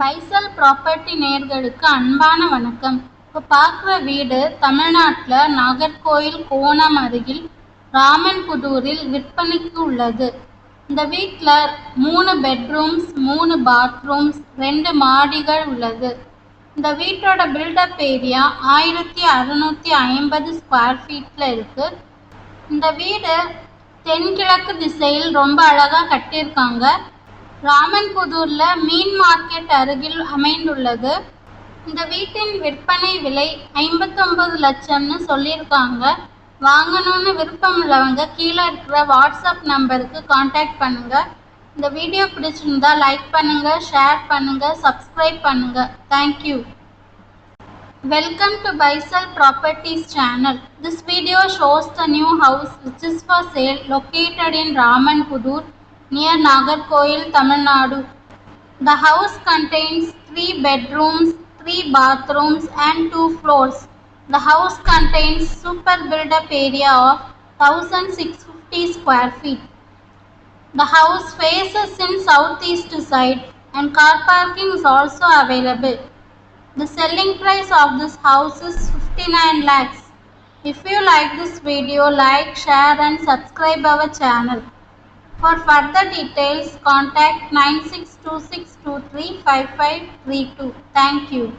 பைசல் property நேர்களுக்கு அன்பான வணக்கம். இப்போ பார்க்குற வீடு தமிழ்நாட்டில் நாகர்கோயில் கோணம் அருகில் ராமன்புதூரில் விற்பனைக்கு உள்ளது. இந்த வீட்டில் மூணு பெட்ரூம்ஸ் மூணு பாத்ரூம்ஸ் ரெண்டு மாடிகள் உள்ளது. இந்த வீட்டோட பில்டப் ஏரியா ஆயிரத்தி அறுநூற்றி ஐம்பது ஸ்கொயர் ஃபீட்டில் இருக்குது இந்த வீடு தென்கிழக்கு திசையில் ரொம்ப அழகாக கட்டியிருக்காங்க. ராமன்புதூர்ல மீன் மார்க்கெட் அருகில் அமைந்துள்ளது. இந்த வீட்டின் விற்பனை விலை ஐம்பத்தொம்பது லட்சம்னு சொல்லியிருக்காங்க. வாங்கணும்னு விருப்பம் உள்ளவங்க கீழே இருக்கிற வாட்ஸ்அப் நம்பருக்கு காண்டாக்ட் பண்ணுங்க. இந்த வீடியோ பிடிச்சிருந்தா லைக் பண்ணுங்க ஷேர் பண்ணுங்க சப்ஸ்கிரைப் பண்ணுங்க. Thank you Welcome to properties Properties channel. This video shows the new house which is for sale located in Ramanpudur near Nagarkoil, Tamil Nadu. The house contains three bedrooms, three bathrooms and two floors. The house contains super build-up area of 1650 square feet. The house faces in southeast side and car parking is also available. The selling price of this house is 59 lakhs. If you like this video, like, share and subscribe our channel. For further details, contact 9626235532. Thank you.